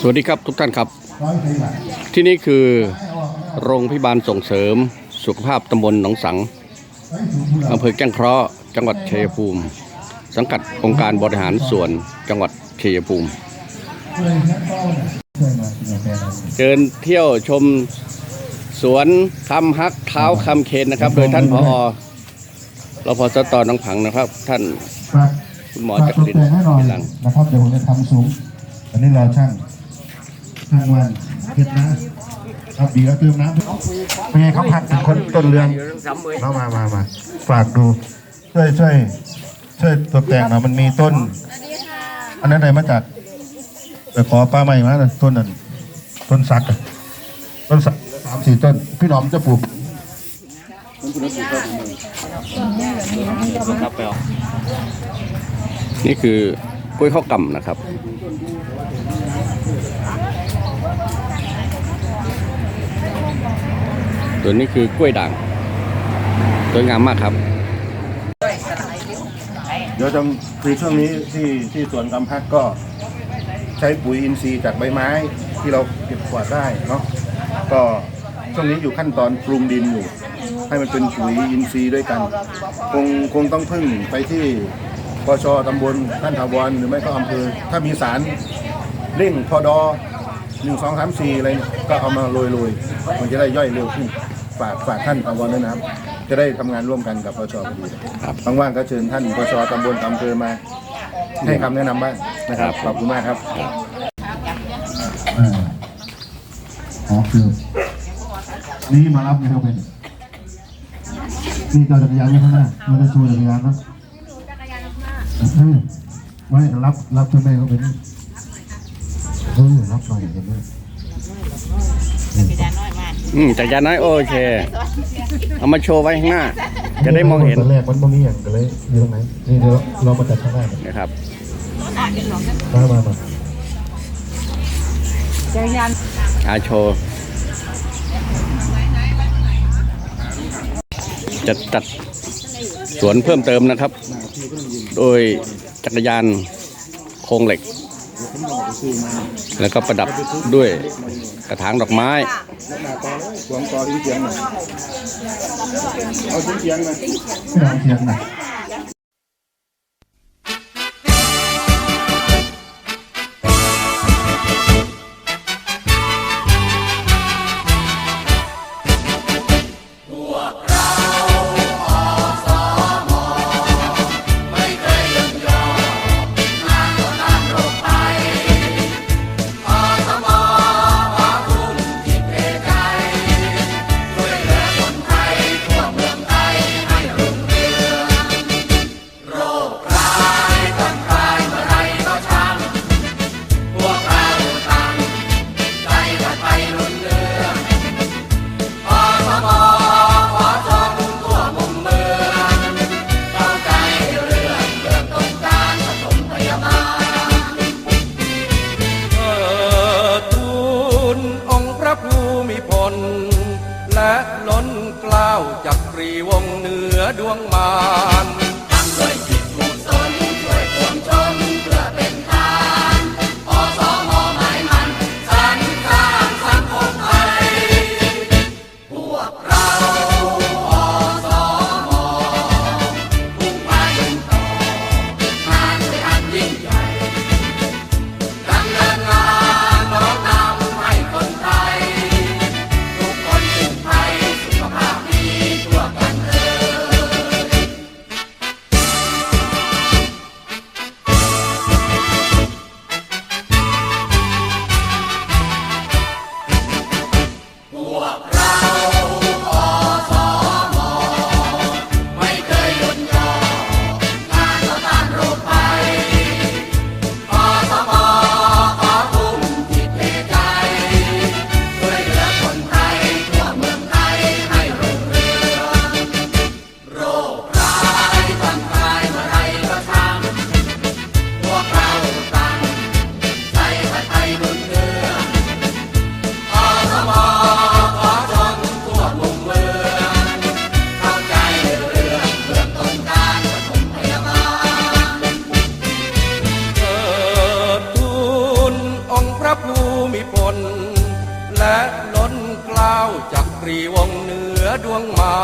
สวัสดีครับทุกท่านครับ ที่นี่คือโรงพยาบาลส่งเสริมสุขภาพตำบลหนองสังอำเภอแก้งเคราะห์จังหวัดชัยภูมิ สังกัดองค์การบริหารส่วนจังหวัดชัยภูมิ เดินเที่ยวชมสวนคำฮักเท้าคำเคนนะครับ โดยท่านผอรพสตน้องผังนะครับ ท่านฝากคุณหมอฝากจักตกรินแต่งให้หน่อยพิลังนะครับเดี๋ยวผมจะทำสูงอันนี้รอช่าง ช่างวันเพ็ดนะครับดีแล้วเติมน้ำเป็นไงครับหักเป็นคนต้นเรืองเข้ามามามาฝากดู ช่วยช่วยช่วยตกแต่งหน่อยมันมีต้น อันนั้นอะไรมาจากไปขอป้าใหม่มาน่ะต้นนั้นต้นสักอะต้นสักสามสี่ต้น พี่หนอมจะปลูกนี่คือกล้วยข้าวกำนะครับ ตัวนี้คือกล้วยด่างสวยงามมากครับเดี๋ยวจะคือช่วงนี้ที่ที่สวนกำพักก็ใช้ปุ๋ยอินทรีย์จากใบไม้ที่เราเก็บกวาดได้เนาะก็ช่วงนี้อยู่ขั้นตอนปรุงดินอยู่ ให้มันเป็นปุ๋ยอินทรีย์ด้วยกัน คงคงต้องพึ่งไปที่ปชตำบลท่านถาวรหรือไม่ก็อำเภอถ้ามีสารเร่งพอดอ หนึ่งสองสามสี่อะไรเนี่ยก็เอามาโรยๆมันจะได้ย่อยเร็วขึ้นฝากฝากท่านถาวรด้วยนะครับ จะได้ทำงานร่วมกันกับปชพอดีครับว่างๆก็เชิญท่านปชตำบลอำเภอมาให้คำแนะนำบ้างนะครับขอบคุณมากครับอ๋อคือนี่มารับนะครับเป็นนี่จอจักรยานไว้ข้างหน้ามันจะชูจักรยานนะเออไม่รับรับเพื่อนแม่เขาเป็นเออรับหน่อยเห็นไหมอืมจักรยานน้อยโอเค เอามาโชว์ไว้ข้างหน้า จะได้มองเห็นตอนแรกมันบ่มีอย่างกันเลยอยู่ตรงไหนนี่เดี๋ยวเรามาจัดข้างหน้ากันนะครับมามามาจักรยานอาโชว์จะจัดสวนเพิ่มเติมนะครับ โดยจักรยานโครงเหล็ก แล้วก็ประดับด้วยกระถางดอกไม้สวมกอทิ้งเสียงหน่อยเอาทิ้งเสียงหน่อย จักรีวงเหนือดวงมาร รีวงเหนือดวงมา